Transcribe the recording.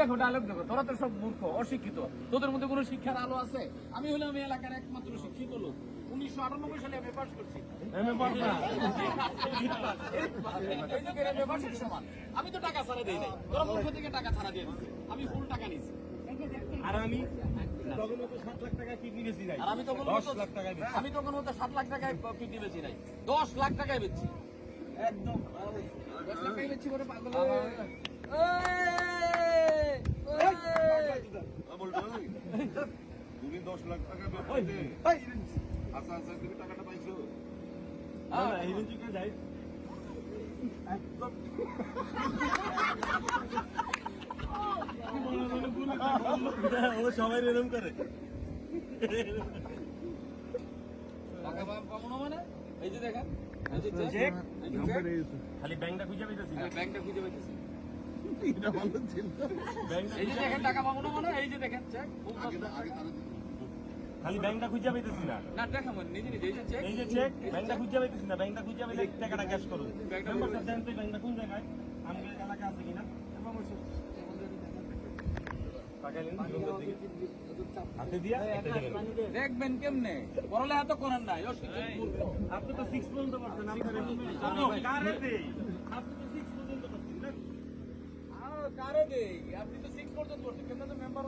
দেখো তোরা তো সব মূর্খ অশিক্ষিত। তোদের মধ্যে কোনো শিক্ষার আলো আছে? আমি হলাম আমি এলাকার একমাত্র শিক্ষিত লোক। উনিশশো আটানব্বই সালে আমি পাস করছি। তো টাকা ছাড়া দিই নাই। তোরা মূর্খ থেকে টাকা ছাড়া দিয়ে দিচ্ছে আমি ফুল টাকা আর আমি তখন আমি মতো- টাকায় বেশি আমি তখন মতো সাত লাখ টাকায় কিডনি বেচি নাই। দশ লাখ টাকায় বেচছি। একদম। দশ লাখ টাকায় বেচছি করে পাগল তুমি দশ লাখ টাকা আচ্ছা আচ্ছা তুমি টাকাটা পাইছো সবাই এরকম করে মানে এই যে দেখেন খালি ব্যাংকটা খুঁজে পাইতেছি। ব্যাংকটা খুঁজে পাইতেছি। ব্যাংকটা এই যে দেখেন টাকা পাবো না মানে এই যে দেখেন চেক খুব আগে সস্তা। আগে তারা দিত। খালি ব্যাংকটা খুঁজে পাইতেছি না? না দেখা মানে নিজে নিজে এই যে চেক এই যে চেক ব্যাংকটা খুঁজে পাইতেছি না ব্যাংকটা খুঁজে পাইলে টাকাটা ক্যাশ দেন তো ব্যাংকটা কোন জায়গায়? আমাদের এলাকা আছে কিনা। দেখবেন কেমনে? পড়ালেখা তো করেন নাই আপনি তো সিক্স পর্যন্ত পারছেন আপনার কারে দেই আপনি তো সিক্স পর্যন্ত পারছেন না আর কারে দেই আপনি তো সিক্স পর্যন্ত করছেন কেমনে তো মেম্বার